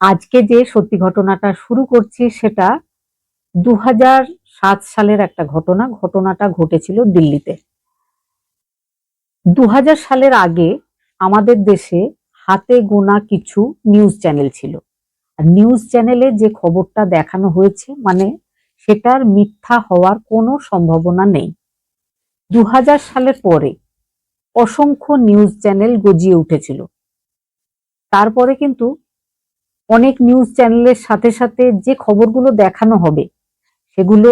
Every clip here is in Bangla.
আজকে যে সত্যি ঘটনাটা শুরু করছি সেটা দু সালের একটা ঘটনা। ঘটনাটা ঘটেছিল দিল্লিতে। দু হাজার সালের আগে আমাদের দেশে হাতে গোনা কিছু নিউজ চ্যানেল ছিল। আর নিউজ চ্যানেলে যে খবরটা দেখানো হয়েছে মানে সেটার মিথ্যা হওয়ার কোনো সম্ভাবনা নেই। দু হাজার সালের পরে অসংখ্য নিউজ চ্যানেল গজিয়ে উঠেছিল। তারপরে কিন্তু অনেক নিউজ চ্যানেলের সাথে সাথে যে খবরগুলো দেখানো হবে, সেগুলো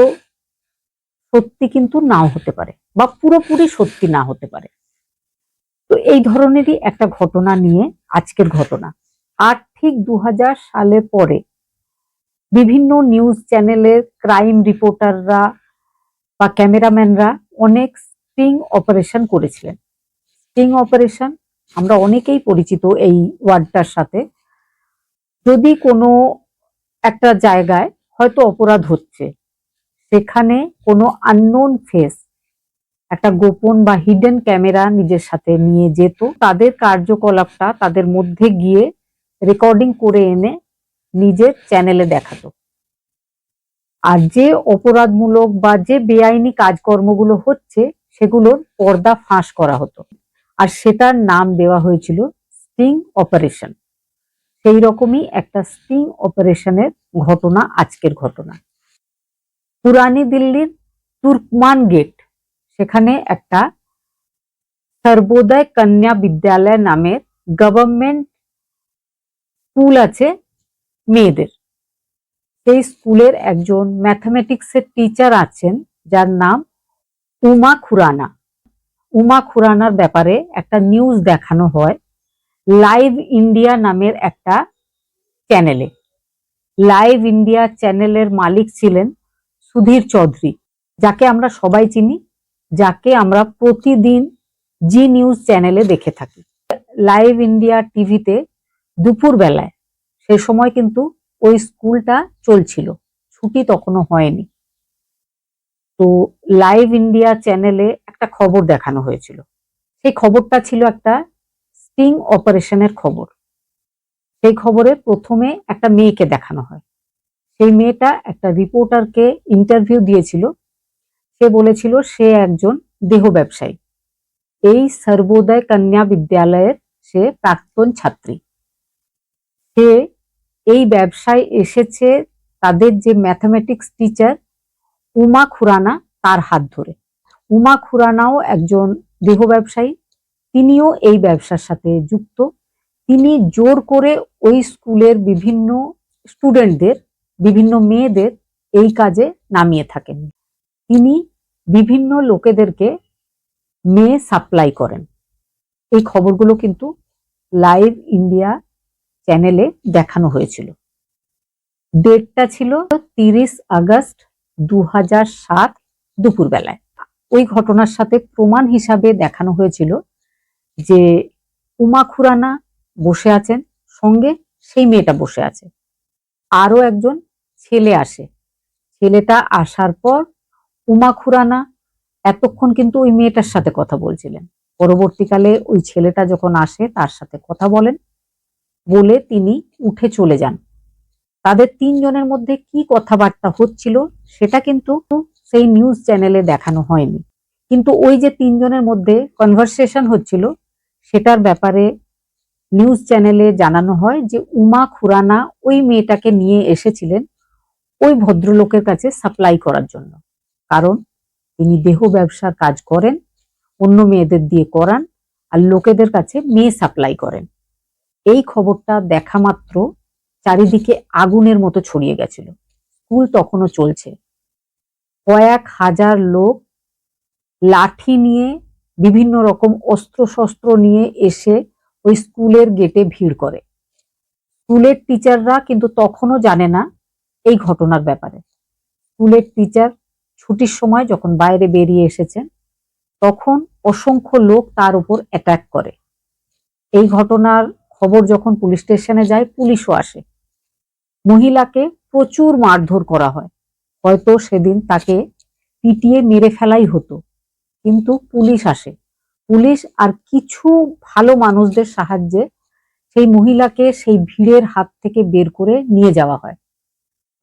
সত্যি কিন্তু নাও হতে পারে বা পুরোপুরি সত্যি না হতে পারে। তো এই ধরনেরই একটা ঘটনা নিয়ে আজকের ঘটনা। আর ঠিক দু সালে পরে বিভিন্ন নিউজ চ্যানেলের ক্রাইম রিপোর্টাররা বা ক্যামেরাম্যানরা অনেক স্টিং অপারেশন করেছিলেন। স্টিং অপারেশন আমরা অনেকেই পরিচিত এই ওয়ার্ডটার সাথে। যদি কোনো একটা জায়গায় হয়তো অপরাধ হচ্ছে, সেখানে কোনো আননোন ফেস একটা গোপন বা হিডেন ক্যামেরা নিজের সাথে নিয়ে যেত, তাদের কার্যকলাপটা তাদের মধ্যে গিয়ে রেকর্ডিং করে এনে নিজের চ্যানেলে দেখাতো। আর যে অপরাধমূলক বা যে বেআইনি কাজকর্মগুলো হচ্ছে, সেগুলোর পর্দা ফাঁস করা হতো। আর সেটার নাম দেওয়া হয়েছিল স্টিং অপারেশন সেই রকমই একটা স্টিং অপারেশনের ঘটনা, আজকের ঘটনা। পুরানি দিল্লির তুর্কমান গেট, সেখানে একটা সর্বোদয় কন্যা বিদ্যালয় নামের গভর্নমেন্ট স্কুল আছে মেয়েদের। সেই স্কুলের একজন ম্যাথামেটিক্সের টিচার আছেন, যার নাম উমা খুরানা। উমা খুরানার ব্যাপারে একটা নিউজ দেখানো হয়। লাইভ ইন্ডিয়া নামের একটা চ্যানেলে লাইভ ইন্ডিয়া চ্যানেলের মালিক ছিলেন সুধীর চৌধুরী, যাকে আমরা সবাই চিনি, যাকে আমরা প্রতিদিন জি নিউজ চ্যানেলে দেখে থাকি। লাইভ ইন্ডিয়া টিভিতে দুপুর বেলায় সে সময় কিন্তু ওই স্কুলটা চলছিল, ছুটি তখনও হয়নি। তো লাইভ ইন্ডিয়া চ্যানেলে একটা খবর দেখানো হয়েছিল। সেই খবরটা ছিল একটা স্টিং অপারেশনের খবর। সেই খবরে প্রথমে একটা মেয়েকে দেখানো হয়। সেই মেয়েটা একটা রিপোর্টারকে ইন্টারভিউ দিয়েছিল। সে বলেছিল, সে একজন দেহ ব্যবসায়ী। এই সর্বোদয় কন্যা বিদ্যালয়ের সে প্রাক্তন ছাত্রী। সে এই ব্যবসায় এসেছে তাদের যে ম্যাথামেটিক্স টিচার উমা খুরানা তার হাত ধরে। উমা খুরানাও একজন দেহ ব্যবসায়ী। তিনিও এই ব্যবসার সাথে যুক্ত। তিনি জোর করে ওই স্কুলের বিভিন্ন স্টুডেন্টদের, বিভিন্ন মেয়েদের এই কাজে নামিয়ে থাকেন। তিনি বিভিন্ন লোকেদেরকে মেয়ে সাপ্লাই করেন। এই খবরগুলো কিন্তু লাইভ ইন্ডিয়া চ্যানেলে দেখানো হয়েছিল। ডেটটা ছিল তিরিশ আগস্ট দু হাজার সাত দুপুরবেলায়। ওই ঘটনার সাথে প্রমাণ হিসাবে দেখানো হয়েছিল যে উমা খুরানা বসে আছেন, সঙ্গে সেই মেয়েটা বসে আছে। আরও একজন ছেলে আসে। ছেলেটা আসার পর উমা খুরানা এতক্ষণ কিন্তু ওই মেয়েটার সাথে কথা বলছিলেন। পরবর্তীকালে ওই ছেলেটা যখন আসে, তার সাথে কথা বলেন। বলে তিনি উঠে চলে যান। তাদের তিনজনের মধ্যে কি কথাবার্তা হচ্ছিল, সেটা কিন্তু সেই নিউজ চ্যানেলে দেখানো হয়নি। কিন্তু ওই যে তিনজনের মধ্যে কনভারসেশন হচ্ছিল সেটার ব্যাপারে নিউজ চ্যানেলে জানানো হয় যে উমা খুরানা ওই মেয়েটাকে নিয়ে এসেছিলেন ওই ভদ্রলোকের কাছে সাপ্লাই করার জন্য। কারণ তিনি দেহ ব্যবসার কাজ করেন, অন্য মেয়েদের দিয়ে করান আর লোকেদের কাছে মেয়ে সাপ্লাই করেন। এই খবরটা দেখা মাত্র চারিদিকে আগুনের মতো ছড়িয়ে গেছিল। স্কুল তখনও চলছে। কয়েক হাজার লোক লাঠি নিয়ে বিভিন্ন রকম অস্ত্র শস্ত্র নিয়ে এসে ওই স্কুলের গেটে ভিড় করে। স্কুলের টিচাররা কিন্তু তখনও জানে না এই ঘটনার ব্যাপারে। স্কুলের টিচার ছুটির সময় যখন বাইরে বেরিয়ে এসেছেন, তখন অসংখ্য লোক তার উপর অ্যাটাক করে। এই ঘটনার খবর যখন পুলিশ স্টেশনে যায়, পুলিশও আসে। মহিলাকে প্রচুর মারধর করা হয়। হয়তো সেদিন তাকে পিটিয়ে মেরে ফেলাই হতো। কিন্তু পুলিশ আসে। পুলিশ আর কিছু ভালো মানুষদের সাহায্যে সেই মহিলাকে সেই ভিড়ের হাত থেকে বের করে নিয়ে যাওয়া হয়।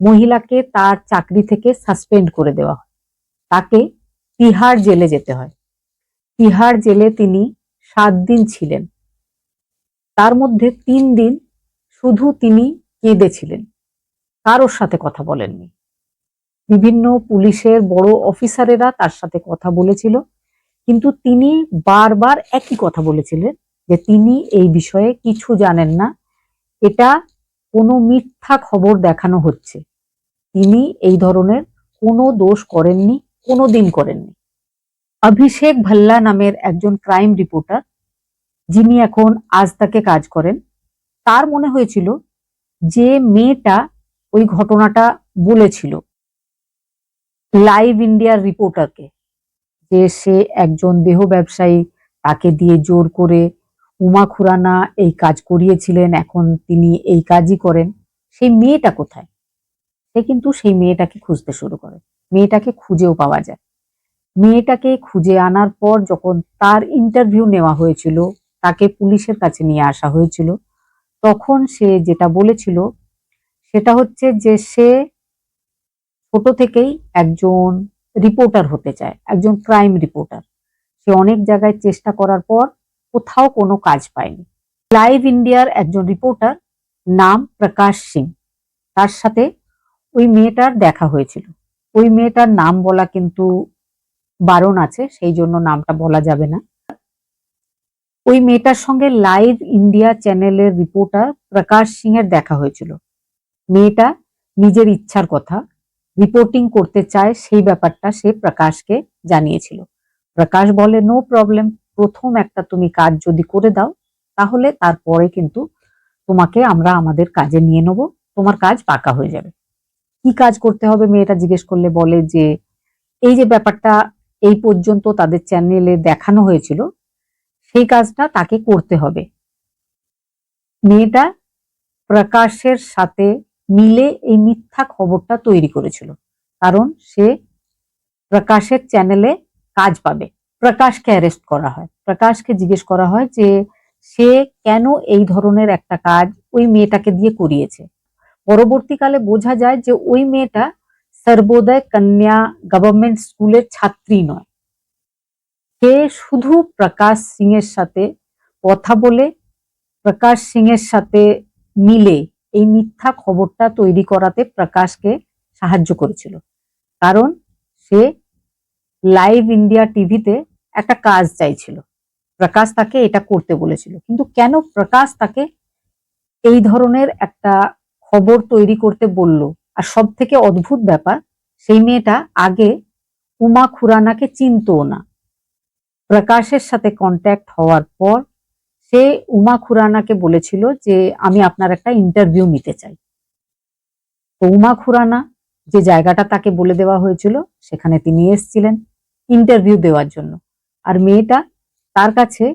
মহিলাকে তার চাকরি থেকে সাসপেন্ড করে দেওয়া হয়। তাকে তিহার জেলে যেতে হয়। তিহার জেলে তিনি সাত দিন ছিলেন। তার মধ্যে তিন দিন শুধু তিনি কেঁদেছিলেন। কারোর সাথে কথা বলেননি। বিভিন্ন পুলিশের বড় অফিসারেরা তার সাথে কথা বলেছিল। কিন্তু তিনি বারবার একই কথা বলেছিলেন যে তিনি এই বিষয়ে কিছু জানেন না। এটা কোনো মিথ্যা খবর দেখানো হচ্ছে। তিনি এই ধরনের কোনো দোষ করেননি, কোনো দিন করেননি। অভিষেক ভাল্লা নামের একজন ক্রাইম রিপোর্টার, যিনি এখন আজ তাকে কাজ করেন, তার মনে হয়েছিল যে মেয়েটা ওই ঘটনাটা বলেছিল। লাইভ ইন্ডিয়ার রিপোর্টারকে। যে সে একজন দেহ ব্যবসায়ী, তাকে দিয়ে জোর করে উমা খুরানা এই কাজ করিয়েছিলেন, এখন তিনি এই কাজই করেন। সেই মেয়েটা কোথায়? সে কিন্তু সেই মেয়েটাকে খুঁজতে শুরু করে। মেয়েটাকে খুঁজেও পাওয়া যায়। মেয়েটাকে খুঁজে আনার পর যখন তার ইন্টারভিউ নেওয়া হয়েছিল, তাকে পুলিশের কাছে নিয়ে আসা হয়েছিল, তখন সে যেটা বলেছিল, সেটা হচ্ছে যে সে ছোট থেকেই একজন রিপোর্টার হতে চায়, একজন ক্রাইম রিপোর্টার সে অনেক জায়গায় চেষ্টা করার পর কোথাও কোনো কাজ পায়নি। লাইভ ইন্ডিয়ার একজন রিপোর্টার নাম প্রকাশ সিং। তার সাথে ওই মেয়েটার দেখা হয়েছিল। ওই মেয়েটার নাম বলা কিন্তু বারণ আছে, সেই জন্য নামটা বলা যাবে না। ওই মেয়েটার সঙ্গে লাইভ ইন্ডিয়া চ্যানেলের রিপোর্টার প্রকাশ সিং এর দেখা হয়েছিল। মেয়েটা নিজের ইচ্ছার কথা রিপোর্টিং করতে চায় সেই ব্যাপারটা সে প্রকাশকে জানিয়েছিল। প্রকাশ বলে নো প্রবলেম প্রথম একটা তুমি কাজ যদি করে দাও, তাহলে তারপরে কিন্তু তোমাকে আমরা আমাদের কাজে নিয়ে নেব, তোমার কাজ পাকা হয়ে যাবে। কি কাজ করতে হবে? মেয়েটা জিজ্ঞেস করলে, বলে যে, এই যে ব্যাপারটা এই পর্যন্ত তাদের চ্যানেলে দেখানো হয়েছিল, সেই কাজটা তাকে করতে হবে। মেয়েটা প্রকাশের সাথে মিলে এই মিথ্যা খবরটা তৈরি করেছিল। কারণ সে প্রকাশের চ্যানেলে কাজ পাবে। প্রকাশকে অ্যারেস্ট করা হয়। প্রকাশকে জিজ্ঞেস করা হয় যে, সে কেন এই ধরনের একটা কাজ ওই মেয়েটাকে দিয়ে করিয়েছে? পরবর্তীকালে বোঝা যায় যে, ওই মেয়েটা সর্বোদয় কন্যা গভর্নমেন্ট স্কুলের ছাত্রী নয়। সে শুধু প্রকাশ সিং এর সাথে কথা বলে, প্রকাশ সিং এর সাথে মিলে এই মিথ্যা খবরটা তৈরি করাতে প্রকাশকে সাহায্য করেছিল। কারণ সে লাইভ ইন্ডিয়া টিভিতে একটা কাজ চাইছিল। প্রকাশ তাকে এটা করতে বলেছিল। কিন্তু কেন প্রকাশ তাকে এই ধরনের একটা খবর তৈরি করতে বলল? আর সব থেকে অদ্ভুত ব্যাপার, সেই মেয়েটা আগে উমা খুরানাকে চিনতও না। প্রকাশের সাথে কন্ট্যাক্ট হওয়ার পর সে উমা খুরানাকে বলেছিল যে আমি আপনার একটা ইন্টারভিউ নিতে চাই। তো উমা খুরানা যে জায়গাটা তাকে বলে দেওয়া হয়েছিল, সেখানে তিনি এসছিলেন ইন্টারভিউ দেওয়ার জন্য। আর মেয়েটা তার কাছে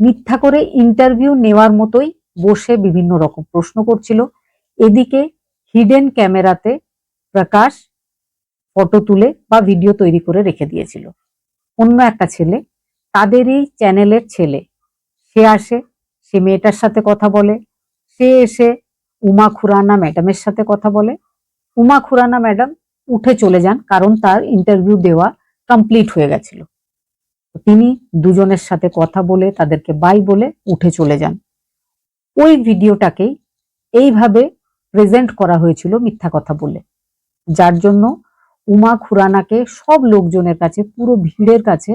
মিথ্যা করে ইন্টারভিউ নেওয়ার মতোই বসে বিভিন্ন রকম প্রশ্ন করছিল। এদিকে হিডেন ক্যামেরাতে প্রকাশ ফটো তুলে বা ভিডিও তৈরি করে রেখে দিয়েছিল। অন্য একটা ছেলে তাদেরই চ্যানেলের ছেলে সে আসে, সে মেয়েটার সাথে কথা বলে, সে এসে উমা খুরানা ম্যাডামের সাথে কথা বলে। উমা খুরানা ম্যাডাম উঠে চলে যান, কারণ তার ইন্টারভিউ দেওয়া কমপ্লিট হয়ে গেছিল। তিনি দুজনের সাথে কথা বলে, তাদেরকে বাই বলে উঠে চলে যান। ওই ভিডিওটাকেই এইভাবে প্রেজেন্ট করা হয়েছিল মিথ্যা কথা বলে। যার জন্য উমা খুরানাকে সব লোকজনের কাছে, পুরো ভিড়ের কাছে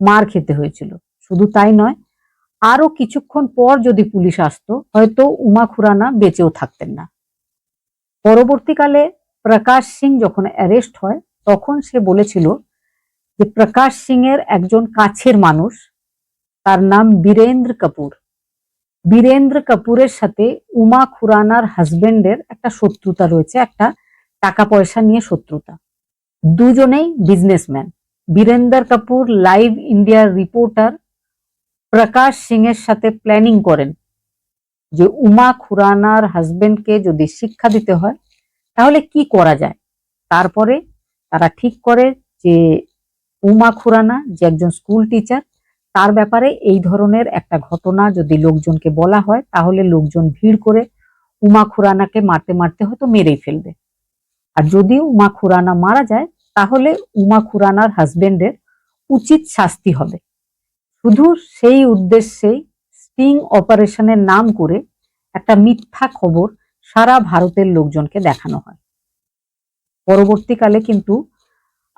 মার খেতে হয়েছিল। শুধু তাই নয় আরও কিছুক্ষণ পর যদি পুলিশ আসতো, হয়তো উমা খুরানা বেঁচেও থাকতেন না। পরবর্তীকালে প্রকাশ সিং যখন অ্যারেস্ট হয়, তখন সে বলেছিল যে প্রকাশ সিং এর একজন কাছের মানুষ, তার নাম বীরেন্দ্র কাপুর। বীরেন্দ্র কাপুরের সাথে উমা খুরানার হাজবেন্ডের একটা শত্রুতা রয়েছে, একটা টাকা পয়সা নিয়ে শত্রুতা। দুজনেই বিজনেসম্যান বীরেন্দ্র কাপুর লাইভ ইন্ডিয়ার রিপোর্টার প্রকাশ সিং এর সাথে প্ল্যানিং করেন যে উমা খুরানার হাজবেন্ডকে যদি শিক্ষা দিতে হয়, তাহলে কি করা যায়? তারপরে তারা ঠিক করে যে উমা খুরানা যে একজন স্কুল টিচার তার ব্যাপারে এই ধরনের একটা ঘটনা যদি লোকজনকে বলা হয়, তাহলে লোকজন ভিড় করে উমা খুরানাকে মারতে মারতে হয়তো মেরেই ফেলবে। আর যদি উমা খুরানা মারা যায়, তাহলে উমা খুরানার হাজবেন্ডের উচিত শাস্তি হবে। শুধু সেই উদ্দেশ্যেই স্টিং অপারেশনের নাম করে একটা মিথ্যা খবর সারা ভারতের লোকজনকে দেখানো হয়। পরবর্তীকালে কিন্তু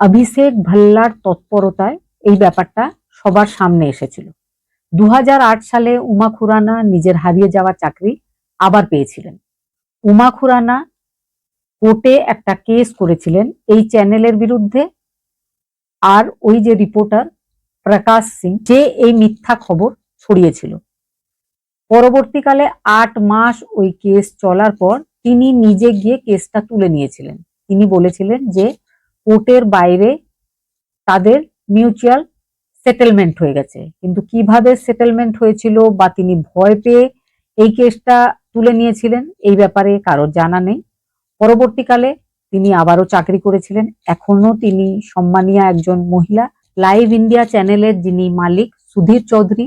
অভিষেক ভাল্লার তৎপরতায় এই ব্যাপারটা সবার সামনে এসেছিল। দু হাজার আট সালে উমা খুরানা নিজের হারিয়ে যাওয়া চাকরি আবার পেয়েছিলেন। উমা খুরানা কোর্টে একটা কেস করেছিলেন এই চ্যানেলের বিরুদ্ধে। আর ওই যে রিপোর্টার প্রকাশ সিং, যে এই মিথ্যা খবর ছড়িয়েছিল। পরবর্তীকালে আট মাস ওই কেস চলার পর তিনি নিজে গিয়ে কেসটা তুলে নিয়েছিলেন। তিনি বলেছিলেন যে কোর্টের বাইরে তাদের মিউচুয়াল সেটেলমেন্ট হয়ে গেছে। কিন্তু কীভাবে সেটেলমেন্ট হয়েছিল বা তিনি ভয় পেয়ে এই কেসটা তুলে নিয়েছিলেন, এই ব্যাপারে কারোর জানা নেই। পরবর্তীকালে তিনি আবারও চাকরি করেছিলেন। এখনও তিনি সম্মানীয় একজন মহিলা। লাইভ ইন্ডিয়া চ্যানেলের যিনি মালিক সুধীর চৌধুরী,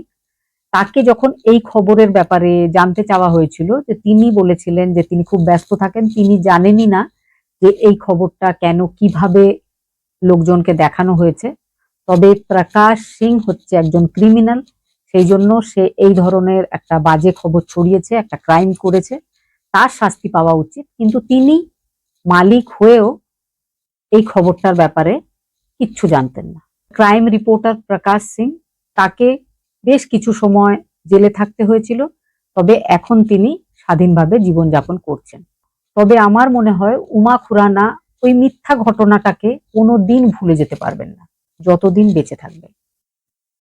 তাকে যখন এই খবরের ব্যাপারে জানতে চাওয়া হয়েছিল যে তিনি বলেছিলেন যে তিনি খুব ব্যস্ত থাকেন, তিনি জানেনই না যে এই খবরটা কেন, কীভাবে লোকজনকে দেখানো হয়েছে। তবে প্রকাশ সিং হচ্ছে একজন ক্রিমিনাল সেই জন্য সে এই ধরনের একটা বাজে খবর ছড়িয়েছে, একটা ক্রাইম করেছে। তার শাস্তি পাওয়া উচিত, কিন্তু তিনি মালিক হয়েও এই খবরটার ব্যাপারে কিচ্ছু জানতেন না। ক্রাইম রিপোর্টার প্রকাশ সিং তাকে বেশ কিছু সময় জেলে থাকতে হয়েছিল, তবে এখন তিনি স্বাধীনভাবে জীবনযাপন করছেন। তবে আমার মনে হয় উমা খুরানা ওই মিথ্যা ঘটনাটাকে কোনো দিন ভুলে যেতে পারবেন না, যতদিন বেঁচে থাকবেন।